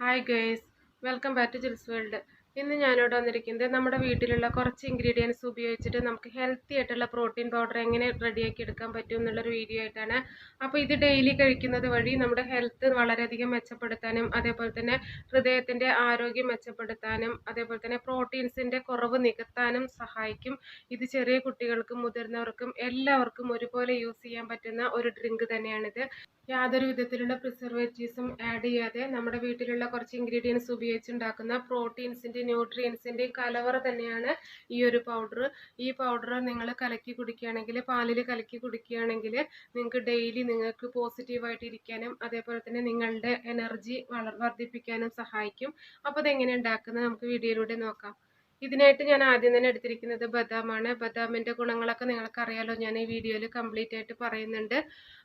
Hi guys welcome back to Jil's world ഇന്ന് ഞാനിവിടെ വന്നിരിക്കുന്നത് നമ്മുടെ വീട്ടിലുള്ള കുറച്ച് ഇൻഗ്രീഡിയൻസ് ഉപയോഗിച്ചിട്ട് നമുക്ക് ഹെൽത്തി ആയിട്ടുള്ള പ്രോട്ടീൻ പൗഡർ എങ്ങനെ റെഡിയാക്കി എടുക്കാൻ പറ്റും എന്നുള്ളൊരു വീഡിയോ ആയിട്ടാണ്. അപ്പോൾ ഇത് ഡെയിലി കഴിക്കുന്നത് വഴി നമ്മുടെ ഹെൽത്ത് വളരെയധികം മെച്ചപ്പെടുത്താനും അതേപോലെ തന്നെ ഹൃദയത്തിന്റെ ആരോഗ്യം മെച്ചപ്പെടുത്താനും അതേപോലെ തന്നെ പ്രോട്ടീൻസിന്റെ കുറവ് നികത്താനും സഹായിക്കും. ഇത് ചെറിയ കുട്ടികൾക്കും മുതിർന്നവർക്കും എല്ലാവർക്കും ഒരുപോലെ യൂസ് ചെയ്യാൻ പറ്റുന്ന ഒരു ഡ്രിങ്ക് തന്നെയാണിത്. യാതൊരു വിധത്തിലുള്ള പ്രിസർവേറ്റീവ്സും ആഡ് ചെയ്യാതെ നമ്മുടെ വീട്ടിലുള്ള കുറച്ച് ഇൻഗ്രീഡിയൻസ് ഉപയോഗിച്ച് ഉണ്ടാക്കുന്ന പ്രോട്ടീൻസിന്റെ ന്യൂട്രിയൻസിന്റെയും കലവറ തന്നെയാണ് ഈ ഒരു പൗഡർ ഈ പൗഡർ നിങ്ങൾ കലക്കി കുടിക്കുകയാണെങ്കിൽ പാലിൽ കലക്കി കുടിക്കുകയാണെങ്കിൽ നിങ്ങൾക്ക് ഡെയിലി നിങ്ങൾക്ക് പോസിറ്റീവായിട്ട് ഇരിക്കാനും അതേപോലെ തന്നെ നിങ്ങളുടെ എനർജി വളർ വർദ്ധിപ്പിക്കാനും സഹായിക്കും. അപ്പോൾ അതെങ്ങനെ ഉണ്ടാക്കുന്നത് നമുക്ക് വീഡിയോയിലൂടെ നോക്കാം. ഇതിനായിട്ട് ഞാൻ ആദ്യം തന്നെ എടുത്തിരിക്കുന്നത് ബദാമാണ്. ബദാമിന്റെ ഗുണങ്ങളൊക്കെ നിങ്ങൾക്ക് അറിയാലോ ഞാൻ ഈ വീഡിയോയിൽ കംപ്ലീറ്റ് ആയിട്ട് പറയുന്നുണ്ട്.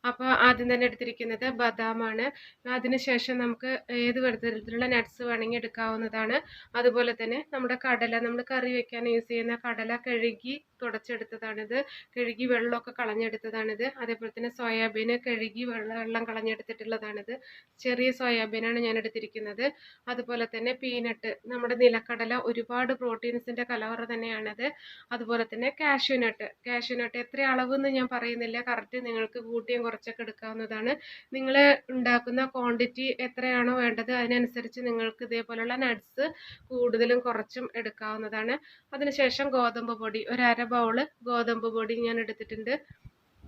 അപ്പോൾ ആദ്യം തന്നെ എടുത്തിരിക്കുന്നത് ബദാമാണ്. അതിനുശേഷം നമുക്ക് ഏത് തരത്തിലുള്ള നട്ട്സ് വേണമെങ്കിൽ എടുക്കാവുന്നതാണ്. അതുപോലെ തന്നെ നമ്മുടെ കടല നമ്മൾ കറി വെക്കാൻ യൂസ് ചെയ്യുന്ന കടല കഴുകി തുടച്ചെടുത്തതാണിത്. കഴുകി വെള്ളമൊക്കെ കളഞ്ഞെടുത്തതാണിത്. അതേപോലെ തന്നെ സോയാബീൻ കഴുകി വെള്ളം വെള്ളം കളഞ്ഞെടുത്തിട്ടുള്ളതാണിത്. ചെറിയ സോയാബീനാണ് ഞാൻ എടുത്തിരിക്കുന്നത് അതുപോലെ തന്നെ പീനട്ട് നമ്മുടെ നിലക്കടല ഒരുപാട് പ്രോട്ടീൻസിന്റെ കലവറ തന്നെയാണത്. അതുപോലെ തന്നെ കാഷ്യൂ നട്ട്. കാഷ്യൂ നട്ട് എത്ര അളവെന്ന് ഞാൻ പറയുന്നില്ല. കറക്റ്റ് നിങ്ങൾക്ക് കൂട്ടിയും കുറച്ചൊക്കെ എടുക്കാവുന്നതാണ്. നിങ്ങൾ ഉണ്ടാക്കുന്ന ക്വാണ്ടിറ്റി എത്രയാണോ വേണ്ടത് അതിനനുസരിച്ച് നിങ്ങൾക്ക് ഇതേപോലെയുള്ള നട്ട്സ് കൂടുതലും കുറച്ചും എടുക്കാവുന്നതാണ്. അതിനുശേഷം ഗോതമ്പ് പൊടി ഒരു അര ബൗൾ ഗോതമ്പ് പൊടി ഞാൻ എടുത്തിട്ടുണ്ട്.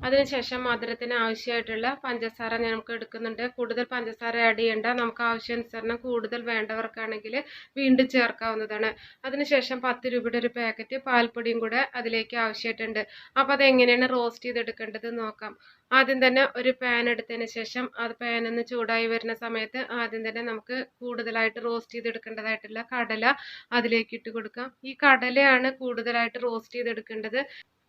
അതിനുശേഷം മധുരത്തിന് ആവശ്യമായിട്ടുള്ള പഞ്ചസാര നമുക്ക് എടുക്കുന്നുണ്ട്. കൂടുതൽ പഞ്ചസാര ആഡ് ചെയ്യേണ്ട നമുക്ക് ആവശ്യാനുസരണം കൂടുതൽ വേണ്ടവർക്കാണെങ്കിൽ വീണ്ടും ചേർക്കാവുന്നതാണ്. അതിനുശേഷം പത്ത് രൂപയുടെ ഒരു പാക്കറ്റ് പാൽപ്പൊടിയും കൂടെ അതിലേക്ക് ആവശ്യമായിട്ടുണ്ട്. അപ്പോൾ അതെങ്ങനെയാണ് റോസ്റ്റ് ചെയ്തെടുക്കേണ്ടത് നോക്കാം. ആദ്യം തന്നെ ഒരു പാൻ എടുത്തതിന് ശേഷം അത് പാൻ ഒന്ന് ചൂടായി വരുന്ന സമയത്ത് ആദ്യം തന്നെ നമുക്ക് കൂടുതലായിട്ട് റോസ്റ്റ് ചെയ്തെടുക്കേണ്ടതായിട്ടുള്ള കടല അതിലേക്ക് ഇട്ട് കൊടുക്കാം. ഈ കടലയാണ് കൂടുതലായിട്ട് റോസ്റ്റ് ചെയ്തെടുക്കേണ്ടത്.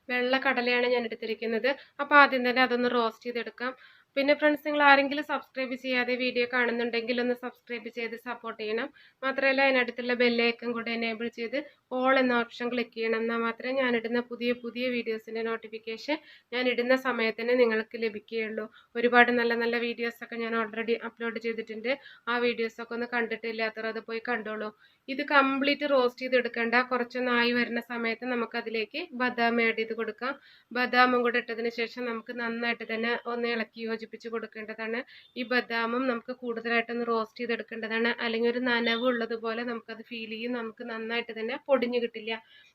വെള്ള കടലയാണ് ഞാൻ എടുത്തിരിക്കുന്നത്. അപ്പോൾ ആദ്യം തന്നെ അതൊന്ന് റോസ്റ്റ് ചെയ്തെടുക്കാം. പിന്നെ ഫ്രണ്ട്സ് നിങ്ങൾ ആരെങ്കിലും സബ്സ്ക്രൈബ് ചെയ്യാതെ വീഡിയോ കാണുന്നുണ്ടെങ്കിൽ ഒന്ന് സബ്സ്ക്രൈബ് ചെയ്ത് സപ്പോർട്ട് ചെയ്യണം. മാത്രമല്ല അതിനടുത്തുള്ള ബെല്ലൈക്കൺ കൂടെ എനേബിൾ ചെയ്ത് ഓൾ എന്ന ഓപ്ഷൻ ക്ലിക്ക് ചെയ്യണം. എന്നാൽ മാത്രമേ ഞാനിടുന്ന പുതിയ പുതിയ വീഡിയോസിന്റെ നോട്ടിഫിക്കേഷൻ ഞാൻ ഇടുന്ന സമയത്തിന് നിങ്ങൾക്ക് ലഭിക്കുകയുള്ളൂ. ഒരുപാട് നല്ല നല്ല വീഡിയോസൊക്കെ ഞാൻ ഓൾറെഡി അപ്ലോഡ് ചെയ്തിട്ടുണ്ട്. ആ വീഡിയോസൊക്കെ ഒന്ന് കണ്ടിട്ടില്ലാത്തവർ അത് പോയി കണ്ടോളൂ. ഇത് കംപ്ലീറ്റ് റോസ്റ്റ് ചെയ്ത് ചെയ്തെടുക്കേണ്ട കുറച്ചൊന്നായി വരുന്ന സമയത്ത് നമുക്കതിലേക്ക് ബദാം ആഡ് ചെയ്ത് കൊടുക്കാം. ബദാമും കൂടെ ഇട്ടതിന് ശേഷം നമുക്ക് നന്നായിട്ട് തന്നെ ഒന്ന് ഇളക്കി യോജിപ്പിച്ച് കൊടുക്കേണ്ടതാണ്. ഈ ബദാമും നമുക്ക് കൂടുതലായിട്ടൊന്ന് റോസ്റ്റ് ചെയ്തെടുക്കേണ്ടതാണ്. അല്ലെങ്കിൽ ഒരു നനവ് ഉള്ളതുപോലെ നമുക്കത് ഫീൽ ചെയ്യും. നമുക്ക് നന്നായിട്ട് തന്നെ പൊടിഞ്ഞു കിട്ടില്ല.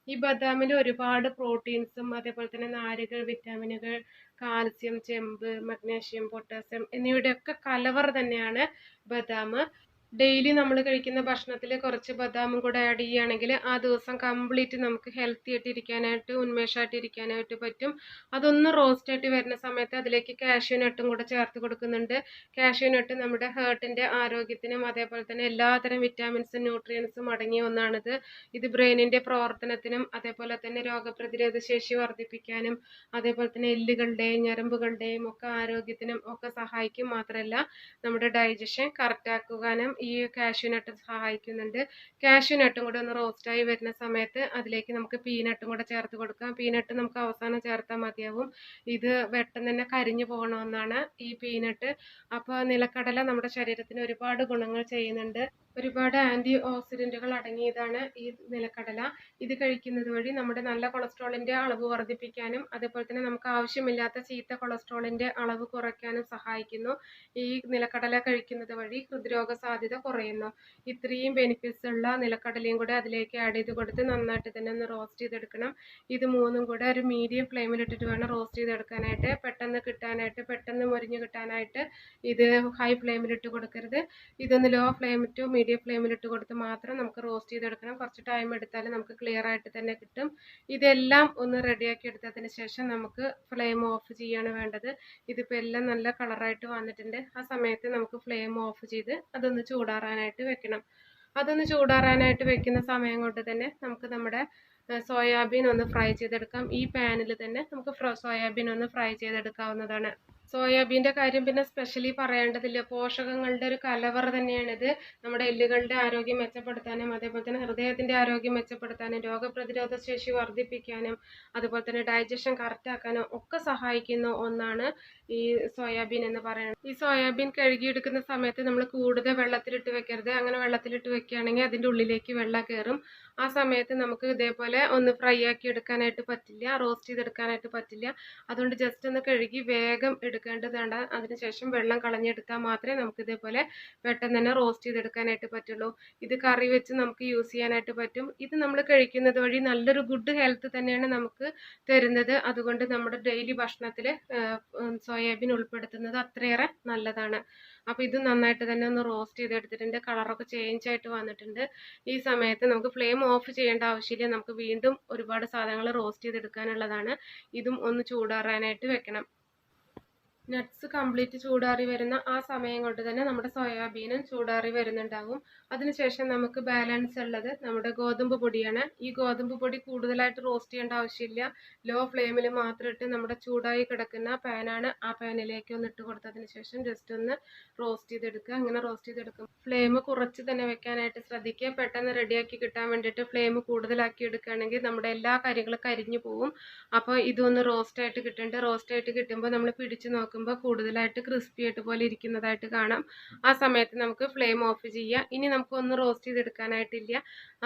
ഈ ബദാമിൽ ഒരുപാട് പ്രോട്ടീൻസും അതേപോലെ തന്നെ നാരുകൾ വിറ്റാമിനുകൾ കാൽസ്യം ചെമ്പ് മഗ്നീഷ്യം പൊട്ടാസ്യം എന്നിവയുടെയൊക്കെ കലവറ തന്നെയാണ് ബദാം ഡെയിലി നമ്മൾ കഴിക്കുന്ന ഭക്ഷണത്തിൽ കുറച്ച് ബദാമും കൂടെ ആഡ് ചെയ്യുകയാണെങ്കിൽ ആ ദിവസം കംപ്ലീറ്റ് നമുക്ക് ഹെൽത്തി ആയിട്ട് ഇരിക്കാനായിട്ട് ഉന്മേഷമായിട്ട് ഇരിക്കാനായിട്ട് പറ്റും. അതൊന്ന് റോസ്റ്റ് ആയിട്ട് വരുന്ന സമയത്ത് അതിലേക്ക് കാഷ്യൂ നട്ടും കൂടെ ചേർത്ത് കൊടുക്കുന്നുണ്ട്. കാഷ്യൂ നട്ട് നമ്മുടെ ഹേർട്ടിന്റെ ആരോഗ്യത്തിനും അതേപോലെ തന്നെ എല്ലാതരം വിറ്റാമിൻസും ന്യൂട്രിയൻസും അടങ്ങിയ ഒന്നാണിത്. ഇത് ബ്രെയിനിന്റെ പ്രവർത്തനത്തിനും അതേപോലെ തന്നെ രോഗപ്രതിരോധ ശേഷി വർദ്ധിപ്പിക്കാനും അതേപോലെ തന്നെ എല്ലുകളുടെയും ഞരമ്പുകളുടെയും ഒക്കെ ആരോഗ്യത്തിനും ഒക്കെ സഹായിക്കും മാത്രമല്ല നമ്മുടെ ഡൈജഷൻ കറക്റ്റ് ആക്കുവാനും ഈ കാഷ്യൂ നട്ട് സഹായിക്കുന്നുണ്ട്. കാഷ്യൂ നട്ടും കൂടെ ഒന്ന് റോസ്റ്റായി വരുന്ന സമയത്ത് അതിലേക്ക് നമുക്ക് പീനട്ടും കൂടെ ചേർത്ത് കൊടുക്കാം. പീനട്ട് നമുക്ക് അവസാനം ചേർത്താൽ മതിയാവും. ഇത് പെട്ടെന്ന് തന്നെ കരിഞ്ഞു പോകണമെന്നാണ് ഈ പീനട്ട് അപ്പോൾ നിലക്കടല നമ്മുടെ ശരീരത്തിന് ഒരുപാട് ഗുണങ്ങൾ ചെയ്യുന്നുണ്ട്. ഒരുപാട് ആന്റി ഓക്സിഡന്റുകൾ അടങ്ങിയതാണ് ഈ നിലക്കടല. ഇത് കഴിക്കുന്നത് വഴി നമ്മുടെ നല്ല കൊളസ്ട്രോളിന്റെ അളവ് വർദ്ധിപ്പിക്കാനും അതേപോലെ തന്നെ നമുക്ക് ആവശ്യമില്ലാത്ത ചീത്ത കൊളസ്ട്രോളിന്റെ അളവ് കുറയ്ക്കാനും സഹായിക്കുന്നു. ഈ നിലക്കടല കഴിക്കുന്നത് വഴി ഹൃദ്രോഗ സാധ്യത കുറയുന്നു. ഇത്രയും ബെനിഫിറ്റ്സ് ഉള്ള നിലക്കടലയും കൂടെ അതിലേക്ക് ആഡ് ചെയ്ത് കൊടുത്ത് നന്നായിട്ട് തന്നെ ഒന്ന് റോസ്റ്റ് ചെയ്തെടുക്കണം. ഇത് മൂന്നും കൂടെ ഒരു മീഡിയം ഫ്ലെയിമിലിട്ടിട്ട് വേണം റോസ്റ്റ് ചെയ്തെടുക്കാനായിട്ട്. പെട്ടെന്ന് കിട്ടാനായിട്ട് പെട്ടെന്ന് മുരിഞ്ഞ് കിട്ടാനായിട്ട് ഇത് ഹൈ ഫ്ലെയിമിലിട്ട് കൊടുക്കരുത്. ഇതൊന്ന് ലോ ഫ്ലെയിം ടു മീഡിയം ഫ്ലെയിമിലിട്ട് കൊടുത്ത് മാത്രം നമുക്ക് റോസ്റ്റ് ചെയ്തെടുക്കണം. കുറച്ച് ടൈം എടുത്താൽ നമുക്ക് ക്ലിയർ ആയിട്ട് തന്നെ കിട്ടും. ഇതെല്ലാം ഒന്ന് റെഡിയാക്കി എടുത്തതിന് ശേഷം നമുക്ക് ഫ്ലെയിം ഓഫ് ചെയ്യാണ് വേണ്ടത്. ഇതിപ്പോൾ എല്ലാം നല്ല കളറായിട്ട് വന്നിട്ടുണ്ട്. ആ സമയത്ത് നമുക്ക് ഫ്ലെയിം ഓഫ് ചെയ്ത് അതൊന്ന് ചൂടാറാനായിട്ട് വെക്കണം. അതൊന്ന് ചൂടാറാനായിട്ട് വെക്കുന്ന സമയം കൊണ്ട് തന്നെ നമുക്ക് നമ്മുടെ സോയാബീൻ ഒന്ന് ഫ്രൈ ചെയ്തെടുക്കാം. ഈ പാനിൽ തന്നെ നമുക്ക് സോയാബീൻ ഒന്ന് ഫ്രൈ ചെയ്തെടുക്കാവുന്നതാണ്. സോയാബീന്റെ കാര്യം പിന്നെ സ്പെഷ്യലി പറയേണ്ടതില്ല. പോഷകങ്ങളുടെ ഒരു കലവറ തന്നെയാണിത്. നമ്മുടെ എല്ലുകളുടെ ആരോഗ്യം മെച്ചപ്പെടുത്താനും അതേപോലെ തന്നെ ഹൃദയത്തിന്റെ ആരോഗ്യം മെച്ചപ്പെടുത്താനും രോഗപ്രതിരോധ ശേഷി വർദ്ധിപ്പിക്കാനും അതുപോലെ തന്നെ ഡൈജഷൻ കറക്റ്റ് ആക്കാനും ഒക്കെ സഹായിക്കുന്ന ഒന്നാണ് ഈ സോയാബീൻ എന്ന് പറയുന്നത്. ഈ സോയാബീൻ കഴുകിയെടുക്കുന്ന സമയത്ത് നമ്മൾ കൂടുതൽ വെള്ളത്തിലിട്ട് വെക്കരുത്. അങ്ങനെ വെള്ളത്തിലിട്ട് വെക്കുകയാണെങ്കിൽ അതിന്റെ ഉള്ളിലേക്ക് വെള്ളം കയറും. ആ സമയത്ത് നമുക്ക് ഇതേപോലെ ഒന്ന് ഫ്രൈ ആക്കി എടുക്കാനായിട്ട് പറ്റില്ല റോസ്റ്റ് ചെയ്തെടുക്കാനായിട്ട് പറ്റില്ല. അതുകൊണ്ട് ജസ്റ്റ് ഒന്ന് കഴുകി വേഗം എടുക്കേണ്ടതാണ്. അതിനുശേഷം വെള്ളം കളഞ്ഞെടുത്താൽ മാത്രമേ നമുക്ക് ഇതേപോലെ പെട്ടെന്ന് തന്നെ റോസ്റ്റ് ചെയ്തെടുക്കാനായിട്ട് പറ്റുള്ളൂ. ഇത് കറി വെച്ച് നമുക്ക് യൂസ് ചെയ്യാനായിട്ട് പറ്റും. ഇത് നമ്മൾ കഴിക്കുന്നത് വഴി നല്ലൊരു ഗുഡ് ഹെൽത്ത് തന്നെയാണ് നമുക്ക് തരുന്നത്. അതുകൊണ്ട് നമ്മുടെ ഡെയിലി ഭക്ഷണത്തിൽ സോയാബീൻ ഉൾപ്പെടുത്തുന്നത് അത്രയേറെ നല്ലതാണ്. അപ്പോൾ ഇത് നന്നായിട്ട് തന്നെ ഒന്ന് റോസ്റ്റ് ചെയ്ത് ചെയ്തെടുത്തിട്ടുണ്ട് കളറൊക്കെ ചേഞ്ച് ആയിട്ട് വന്നിട്ടുണ്ട്. ഈ സമയത്ത് നമുക്ക് ഫ്ലെയിം ഓഫ് ചെയ്യേണ്ട ആവശ്യമില്ല. നമുക്ക് വീണ്ടും ഒരുപാട് സാധനങ്ങൾ റോസ്റ്റ് ചെയ്തെടുക്കാനുള്ളതാണ്. ഇതും ഒന്ന് ചൂടാറാനായിട്ട് വെക്കണം. നട്ട്സ് കംപ്ലീറ്റ് ചൂടാറി വരുന്ന ആ സമയം കൊണ്ട് തന്നെ നമ്മുടെ സോയാബീനും ചൂടാറി വരുന്നുണ്ടാകും. അതിനുശേഷം നമുക്ക് ബാലൻസ് ഉള്ളത് നമ്മുടെ ഗോതമ്പ് പൊടിയാണ്. ഈ ഗോതമ്പ് പൊടി കൂടുതലായിട്ട് റോസ്റ്റ് ചെയ്യേണ്ട ആവശ്യമില്ല. ലോ ഫ്ലെയിമിൽ മാത്രം ഇട്ട് നമ്മുടെ ചൂടായി കിടക്കുന്ന പാനാണ് ആ പാനിലേക്ക് ഒന്ന് ഇട്ട് കൊടുത്തതിന് ശേഷം ജസ്റ്റ് ഒന്ന് റോസ്റ്റ് ചെയ്തെടുക്കുക. അങ്ങനെ റോസ്റ്റ് ചെയ്തെടുക്കും ഫ്ലെയിം കുറച്ച് തന്നെ വെക്കാനായിട്ട് ശ്രദ്ധിക്കുക. പെട്ടെന്ന് റെഡിയാക്കി കിട്ടാൻ വേണ്ടിയിട്ട് ഫ്ലെയിം കൂടുതലാക്കി എടുക്കുകയാണെങ്കിൽ നമ്മുടെ എല്ലാ കാര്യങ്ങളും കരിഞ്ഞു പോവും. അപ്പോൾ ഇതൊന്ന് റോസ്റ്റ് ആയിട്ട് കിട്ടുന്നുണ്ട് റോസ്റ്റ് ആയിട്ട് കിട്ടുമ്പോൾ നമ്മൾ പിടിച്ച് നോക്കുമ്പോൾ കൂടുതലായിട്ട് ക്രിസ്പി ആയിട്ട് പോലെ ഇരിക്കുന്നതായിട്ട് കാണാം. ആ സമയത്ത് നമുക്ക് ഫ്ലെയിം ഓഫ് ചെയ്യാം. ഇനി നമുക്ക് ഒന്ന് റോസ്റ്റ് ചെയ്തെടുക്കാനായിട്ടില്ല.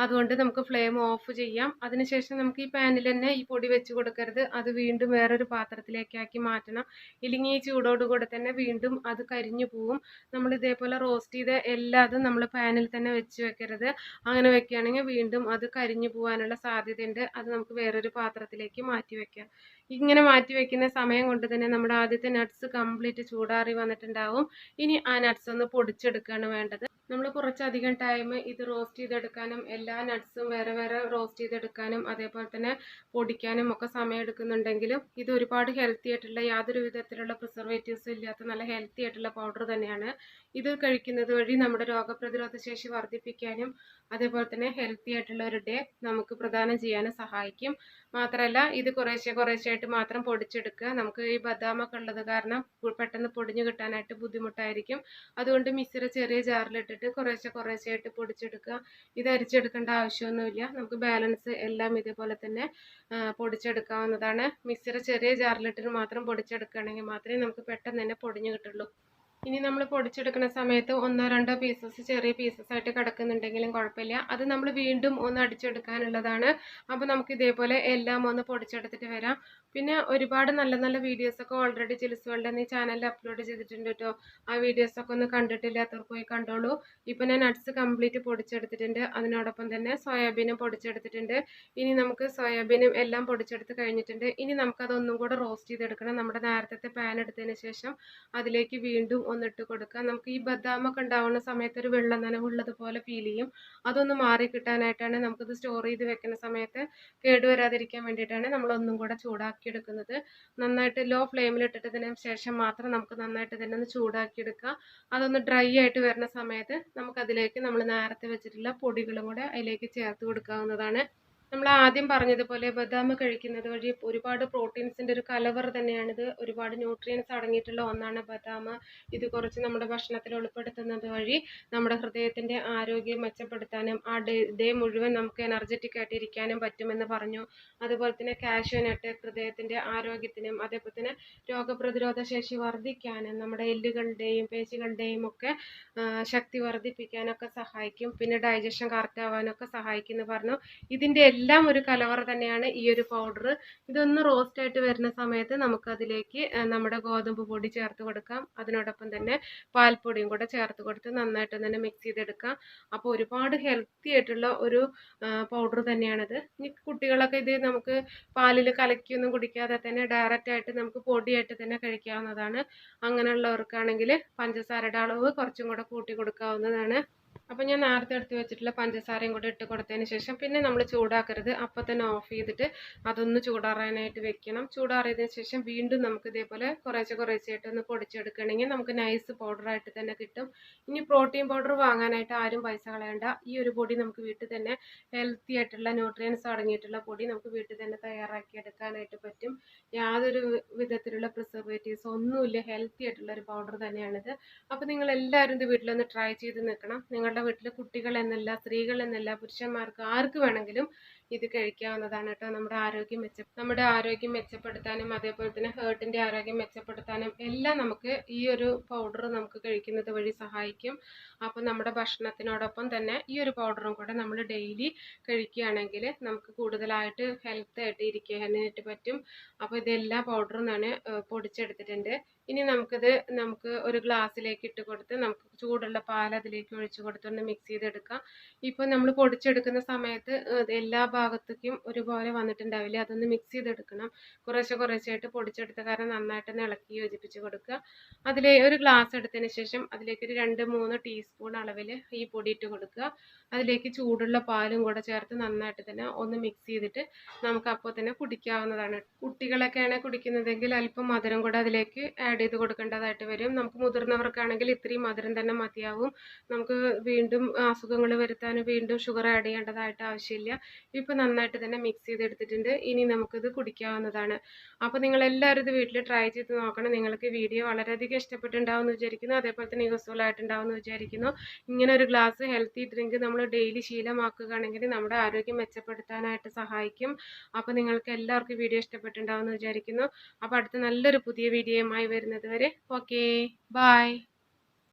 അതുകൊണ്ട് നമുക്ക് ഫ്ലെയിം ഓഫ് ചെയ്യാം. അതിനുശേഷം നമുക്ക് ഈ പാനിൽ തന്നെ ഈ പൊടി വെച്ച് കൊടുക്കരുത്. അത് വീണ്ടും വേറൊരു പാത്രത്തിലേക്കാക്കി മാറ്റണം. ഇല്ലെങ്കിൽ ഈ ചൂടോടുകൂടെ തന്നെ വീണ്ടും അത് കരിഞ്ഞു പോവും. നമ്മൾ ഇതേപോലെ റോസ്റ്റ് ചെയ്ത എല്ലാതും നമ്മൾ പാനിൽ തന്നെ വെച്ച് വെക്കരുത്. അങ്ങനെ വെക്കുകയാണെങ്കിൽ വീണ്ടും അത് കരിഞ്ഞു പോകാനുള്ള സാധ്യതയുണ്ട്. അത് നമുക്ക് വേറൊരു പാത്രത്തിലേക്ക് മാറ്റി വെക്കാം. ഇങ്ങനെ മാറ്റി വെക്കുന്ന സമയം കൊണ്ട് തന്നെ നമ്മുടെ ആദ്യത്തെ നട്ട്സ് കംപ്ലീറ്റ് ചൂടാറി വന്നിട്ടുണ്ടാവും. ഇനി ആ നട്ട്സ് ഒന്ന് പൊടിച്ചെടുക്കുകയാണ് വേണ്ടത്. നമ്മൾ കുറച്ചധികം ടൈം ഇത് റോസ്റ്റ് ചെയ്തെടുക്കാനും എല്ലാ നട്ട്സും വേറെ വേറെ റോസ്റ്റ് ചെയ്തെടുക്കാനും അതേപോലെ തന്നെ പൊടിക്കാനും ഒക്കെ സമയം എടുക്കുന്നുണ്ടെങ്കിലും ഇത് ഒരുപാട് ഹെൽത്തി ആയിട്ടുള്ള യാതൊരു വിധത്തിലുള്ള പ്രിസർവേറ്റീവ്സും ഇല്ലാത്ത നല്ല ഹെൽത്തി ആയിട്ടുള്ള പൗഡർ തന്നെയാണ്. ഇത് കഴിക്കുന്നത് വഴി നമ്മുടെ രോഗപ്രതിരോധ ശേഷി വർദ്ധിപ്പിക്കാനും അതേപോലെ തന്നെ ഹെൽത്തി ആയിട്ടുള്ള ഒരു ഡേ നമുക്ക് പ്രദാനം ചെയ്യാനും സഹായിക്കും. മാത്രമല്ല ഇത് കുറേശ്ശെ കുറേശ്ശെ ആയിട്ട് മാത്രം പൊടിച്ചെടുക്കുക. നമുക്ക് ഈ ബദാമൊക്കെ ഉള്ളത് കാരണം പെട്ടെന്ന് പൊടിഞ്ഞു കിട്ടാനായിട്ട് ബുദ്ധിമുട്ടായിരിക്കും. അതുകൊണ്ട് മിക്സിയുടെ ചെറിയ ജാറിലിട്ടിട്ട് കുറേശ്ശെ കുറേശ്ശെ ആയിട്ട് പൊടിച്ചെടുക്കുക. ഇത് അരിച്ചെടുക്കേണ്ട ആവശ്യമൊന്നുമില്ല. നമുക്ക് ബാലൻസ് എല്ലാം ഇതേപോലെ തന്നെ പൊടിച്ചെടുക്കാവുന്നതാണ്. മിക്സിയുടെ ചെറിയ ജാറിലിട്ടിട്ട് മാത്രം പൊടിച്ചെടുക്കുകയാണെങ്കിൽ മാത്രമേ നമുക്ക് പെട്ടെന്ന് തന്നെ പൊടിഞ്ഞു കിട്ടുള്ളൂ. ഇനി നമ്മൾ പൊടിച്ചെടുക്കുന്ന സമയത്ത് ഒന്നോ രണ്ടോ പീസസ് ചെറിയ പീസസ് ആയിട്ട് കിടക്കുന്നുണ്ടെങ്കിലും കുഴപ്പമില്ല. അത് നമ്മൾ വീണ്ടും ഒന്ന് അടിച്ചെടുക്കാനുള്ളതാണ്. അപ്പോൾ നമുക്ക് ഇതേപോലെ എല്ലാം ഒന്ന് പൊടിച്ചെടുത്തിട്ട് വരാം. പിന്നെ ഒരുപാട് നല്ല നല്ല വീഡിയോസൊക്കെ ഓൾറെഡി ചിൽസ് വേൾഡ് എന്നീ ചാനലിൽ അപ്ലോഡ് ചെയ്തിട്ടുണ്ട് കേട്ടോ ആ വീഡിയോസൊക്കെ ഒന്ന് കണ്ടിട്ടില്ലാത്തവർ പോയി കണ്ടോളൂ. ഇപ്പൊ ഞാൻ നട്ട്സ് കംപ്ലീറ്റ് പൊടിച്ചെടുത്തിട്ടുണ്ട്. അതിനോടൊപ്പം തന്നെ സോയാബീനും പൊടിച്ചെടുത്തിട്ടുണ്ട്. ഇനി നമുക്ക് സോയാബീനും എല്ലാം പൊടിച്ചെടുത്ത് കഴിഞ്ഞിട്ടുണ്ട്. ഇനി നമുക്ക് നമുക്കതൊന്നും കൂടെ റോസ്റ്റ് ചെയ്തെടുക്കണം. നമ്മുടെ നേരത്തെ പാൻ എടുത്തതിന് ശേഷം അതിലേക്ക് വീണ്ടും ഒന്നിട്ട് കൊടുക്കുക. നമുക്ക് ഈ ബദാമൊക്കെ ഉണ്ടാവുന്ന സമയത്ത് ഒരു വെള്ളം നനവുള്ളത് പോലെ ഫീൽ ചെയ്യും. അതൊന്ന് മാറി കിട്ടാനായിട്ടാണ് നമുക്കിത് സ്റ്റോർ ചെയ്ത് വെക്കുന്ന സമയത്ത് കേടുവരാതിരിക്കാൻ വേണ്ടിയിട്ടാണ് നമ്മൾ ഒന്നും കൂടെ ചൂടാക്കി എടുക്കുന്നത് നന്നായിട്ട് ലോ ഫ്ലെയിമിൽ ഇട്ടിട്ടതിന് ശേഷം മാത്രം നമുക്ക് നന്നായിട്ട് തന്നെ ഒന്ന് ചൂടാക്കി എടുക്കുക അതൊന്ന് ഡ്രൈ ആയിട്ട് വരുന്ന സമയത്ത് നമുക്കതിലേക്ക് നമ്മൾ നേരത്തെ വെച്ചിട്ടുള്ള പൊടികളും കൂടെ അതിലേക്ക് ചേർത്ത് കൊടുക്കാവുന്നതാണ്. നമ്മൾ ആദ്യം പറഞ്ഞതുപോലെ ബദാം കഴിക്കുന്നത് വഴി ഒരുപാട് പ്രോട്ടീൻസിന്റെ ഒരു കലവറ തന്നെയാണിത്. ഒരുപാട് ന്യൂട്രിയൻസ് അടങ്ങിയിട്ടുള്ള ഒന്നാണ് ബദാം. ഇത് കുറച്ച് നമ്മുടെ ഭക്ഷണത്തിൽ ഉൾപ്പെടുത്തുന്നത് വഴി നമ്മുടെ ഹൃദയത്തിന്റെ ആരോഗ്യം മെച്ചപ്പെടുത്താനും ആ ഡേ മുഴുവൻ നമുക്ക് എനർജറ്റിക് ആയിട്ട് ഇരിക്കാനും പറ്റുമെന്ന് പറഞ്ഞു. അതുപോലെ തന്നെ കാഷ്യൂ നട്ട് ഹൃദയത്തിന്റെ ആരോഗ്യത്തിനും അതേപോലെ തന്നെ രോഗപ്രതിരോധ ശേഷി വർദ്ധിക്കാനും നമ്മുടെ എല്ലുകളുടെയും പേശികളുടെയും ഒക്കെ ശക്തി വർദ്ധിപ്പിക്കാനൊക്കെ സഹായിക്കും. പിന്നെ ഡൈജഷൻ കറക്റ്റ് ആവാനൊക്കെ സഹായിക്കും എന്ന് പറഞ്ഞു. ഇതിന്റെ എല്ലാം ഒരു കലവറ തന്നെയാണ് ഈ ഒരു പൗഡർ ഇതൊന്ന് റോസ്റ്റ് ആയിട്ട് വരുന്ന സമയത്ത് നമുക്കതിലേക്ക് നമ്മുടെ ഗോതമ്പ് പൊടി ചേർത്ത് കൊടുക്കാം. അതിനോടൊപ്പം തന്നെ പാൽപ്പൊടിയും കൂടെ ചേർത്ത് കൊടുത്ത് നന്നായിട്ട് തന്നെ മിക്സ് ചെയ്തെടുക്കാം. അപ്പോൾ ഒരുപാട് ഹെൽത്തി ആയിട്ടുള്ള ഒരു പൗഡർ തന്നെയാണിത്. ഇനി കുട്ടികളൊക്കെ ഇത് നമുക്ക് പാലിൽ കലക്കിയൊന്നും കുടിക്കാതെ തന്നെ ഡയറക്റ്റ് ആയിട്ട് നമുക്ക് പൊടിയായിട്ട് തന്നെ കഴിക്കാവുന്നതാണ്. അങ്ങനെയുള്ളവർക്കാണെങ്കിൽ പഞ്ചസാരയുടെ അളവ് കുറച്ചും കൂടെ കൂട്ടി കൊടുക്കാവുന്നതാണ്. അപ്പോൾ ഞാൻ നേരത്തെ എടുത്ത് വെച്ചിട്ടുള്ള പഞ്ചസാരയും കൂടി ഇട്ട് കൊടുത്തതിന് ശേഷം പിന്നെ നമ്മൾ ചൂടാക്കരുത്. അപ്പോൾ തന്നെ ഓഫ് ചെയ്തിട്ട് അതൊന്ന് ചൂടാറാനായിട്ട് വെക്കണം. ചൂടാറിയതിന് ശേഷം വീണ്ടും നമുക്ക് ഇതേപോലെ കുറേശ്ശെ കുറേശ്ശെയായിട്ട് ഒന്ന് പൊടിച്ചെടുക്കണമെങ്കിൽ നമുക്ക് നൈസ് പൗഡറായിട്ട് തന്നെ കിട്ടും. ഇനി പ്രോട്ടീൻ പൗഡർ വാങ്ങാനായിട്ട് ആരും പൈസ കളയണ്ട. ഈ ഒരു പൊടി നമുക്ക് വീട്ടിൽ തന്നെ ഹെൽത്തി ആയിട്ടുള്ള ന്യൂട്രിയൻസ് അടങ്ങിയിട്ടുള്ള പൊടി നമുക്ക് വീട്ടിൽ തന്നെ തയ്യാറാക്കി എടുക്കാനായിട്ട് പറ്റും. യാതൊരു വിധത്തിലുള്ള പ്രിസർവേറ്റീവ്സ് ഒന്നുമില്ല. ഹെൽത്തി ആയിട്ടുള്ള ഒരു പൗഡർ തന്നെയാണിത്. അപ്പോൾ നിങ്ങൾ എല്ലാവരും ഇത് വീട്ടിലൊന്ന് ട്രൈ ചെയ്ത് നിൽക്കണം. നിങ്ങളുടെ വീട്ടിൽ കുട്ടികൾ എന്നല്ല സ്ത്രീകൾ എന്നല്ല പുരുഷന്മാർക്ക് ആർക്ക് വേണമെങ്കിലും ഇത് കഴിക്കാവുന്നതാണ് കേട്ടോ. നമ്മുടെ ആരോഗ്യം മെച്ച നമ്മുടെ ആരോഗ്യം മെച്ചപ്പെടുത്താനും അതേപോലെ തന്നെ ഹേർട്ടിന്റെ ആരോഗ്യം മെച്ചപ്പെടുത്താനും എല്ലാം നമുക്ക് ഈ ഒരു പൗഡർ നമുക്ക് കഴിക്കുന്നത് വഴി സഹായിക്കും. അപ്പോൾ നമ്മുടെ ഭക്ഷണത്തിനോടൊപ്പം തന്നെ ഈ ഒരു പൗഡറും കൂടെ നമ്മൾ ഡെയിലി കഴിക്കുകയാണെങ്കിൽ നമുക്ക് കൂടുതലായിട്ട് ഹെൽത്ത് ആയിട്ട് ഇരിക്കാനായിട്ട് പറ്റും. അപ്പോൾ ഇതെല്ലാ പൗഡറും ഞാൻ പൊടിച്ചെടുത്തിട്ടുണ്ട്. ഇനി നമുക്കിത് നമുക്ക് ഒരു ഗ്ലാസ്സിലേക്ക് ഇട്ട് കൊടുത്ത് നമുക്ക് ചൂടുള്ള പാൽ അതിലേക്ക് ഒഴിച്ചു കൊടുത്തൊന്ന് മിക്സ് ചെയ്തെടുക്കാം. ഇപ്പോൾ നമ്മൾ പൊടിച്ചെടുക്കുന്ന സമയത്ത് എല്ലാ ഭാഗത്തേക്കും ഒരുപോലെ വന്നിട്ടുണ്ടാവില്ല? അതൊന്ന് മിക്സ് ചെയ്തെടുക്കണം. കുറേശ്ശെ കുറേശ്ശെയായിട്ട് പൊടിച്ചെടുത്ത കാരണം നന്നായിട്ടൊന്ന് ഇളക്കി യോജിപ്പിച്ച് കൊടുക്കുക. അതിൽ ഒരു ഗ്ലാസ് എടുത്തതിന് ശേഷം അതിലേക്ക് ഒരു രണ്ട് മൂന്ന് ടീസ്പൂൺ അളവിൽ ഈ പൊടി ഇട്ട് കൊടുക്കുക. അതിലേക്ക് ചൂടുള്ള പാലും കൂടെ ചേർത്ത് നന്നായിട്ട് തന്നെ ഒന്ന് മിക്സ് ചെയ്തിട്ട് നമുക്ക് അപ്പോൾ തന്നെ കുടിക്കാവുന്നതാണ്. കുട്ടികളൊക്കെയാണ് കുടിക്കുന്നതെങ്കിൽ അല്പം മധുരം കൂടെ അതിലേക്ക് ആഡ് ചെയ്ത് കൊടുക്കേണ്ടതായിട്ട് വരും. നമുക്ക് മുതിർന്നവർക്കാണെങ്കിൽ ഇത്രയും മധുരം തന്നെ മതിയാവും. നമുക്ക് വീണ്ടും അസുഖങ്ങൾ വരുത്താൻ വീണ്ടും ഷുഗർ ആഡ് ചെയ്യേണ്ടതായിട്ട് ആവശ്യമില്ല. ഇപ്പോൾ നന്നായിട്ട് തന്നെ മിക്സ് ചെയ്തെടുത്തിട്ടുണ്ട്. ഇനി നമുക്കിത് കുടിക്കാവുന്നതാണ്. അപ്പോൾ നിങ്ങൾ എല്ലാവരും ഇത് വീട്ടിൽ ട്രൈ ചെയ്ത് നോക്കണം. നിങ്ങൾക്ക് വീഡിയോ വളരെയധികം ഇഷ്ടപ്പെട്ടുണ്ടാവും എന്ന് വിചാരിക്കുന്നു. അതേപോലെ തന്നെ യൂസ്ഫുൾ ആയിട്ടുണ്ടാവും എന്ന് വിചാരിക്കുന്നു. ഇങ്ങനെ ഒരു ഗ്ലാസ് ഹെൽത്തി ഡ്രിങ്ക് നമ്മൾ ഡെയിലി ശീലമാക്കുകയാണെങ്കിൽ നമ്മുടെ ആരോഗ്യം മെച്ചപ്പെടുത്താനായിട്ട് സഹായിക്കും. അപ്പോൾ നിങ്ങൾക്ക് എല്ലാവർക്കും വീഡിയോ ഇഷ്ടപ്പെട്ടുണ്ടാവും എന്ന് വിചാരിക്കുന്നു. അപ്പോൾ അടുത്ത നല്ലൊരു പുതിയ വീഡിയോയുമായി വരുന്നത് വരെ. Okay bye